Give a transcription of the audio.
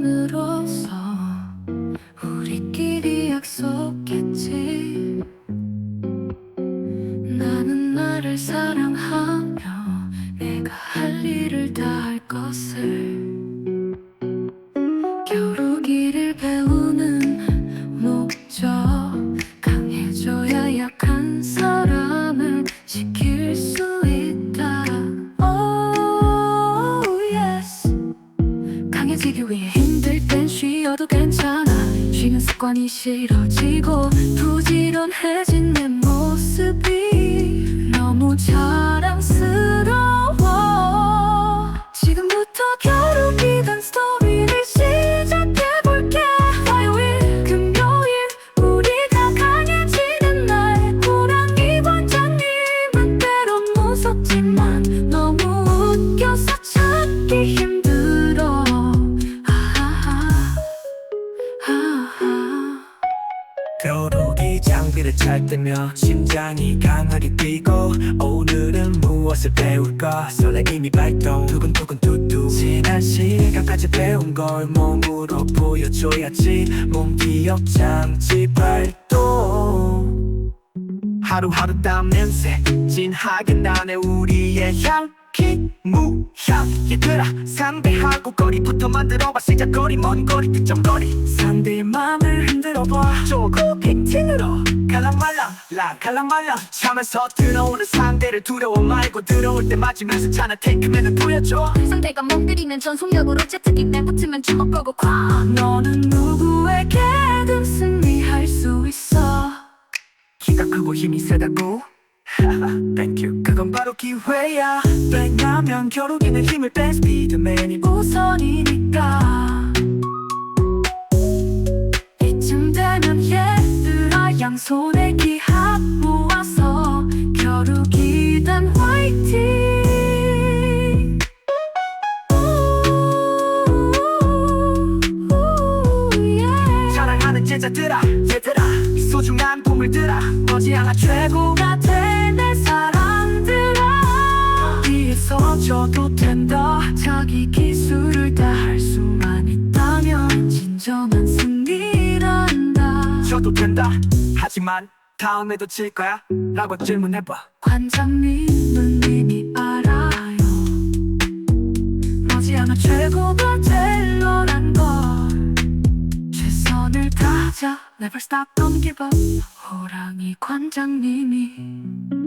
들어서 우리끼리 약속했지. 나는 나를 사랑하며 내가 할 일을 다 할 것을 땐 쉬어도 괜찮아. 쉬는 습관이 싫어지고 부지런해진 내 모습이 겨루기 장비를 찰 때면 심장이 강하게 뛰고 오늘은 무엇을 배울까? 설레임이 발동. 두근두근 두두. 지난 시간까지 배운 걸 몸으로 보여줘야지. 몸 기억 장치 발동. 하루하루 땀 냄새 진하게 나네 우리의 향기. 무향 얘들아 상대하고 거리부터 만들어봐. 시작거리 먼 거리 득점거리. 상대의 흔들어봐. 조금 빅팅으로 갈랑말랑 라 갈랑말랑. 참면서 들어오는 상대를 두려워 말고 들어올 때 맞으면서 차나 테이크맨을 보여줘. 상대가 멍때리는 전속력으로 제트기 내 붙으면 주먹 걸고 쾅 너는 누구에게든 승리할 수 있어? 키가 크고 힘이 세다고? 땡큐 그건 바로 기회야. 왜냐면 겨루기는 힘을 뺀 스피드맨이 모아서 화이팅. 머지않아 최고가 돼내 사랑들아. 어디에서 져도 된다. 자기 기술을 다 할 수만 있다면 진정한 승리란다 져도 된다. 하지만 다음에도 질 거야? 라고 질문해봐. 관장님은 이미 알아요. 머지않아 최고가 될 거란 걸. 최선을 다하자. Never stop don't give up. 호랑이 관장님이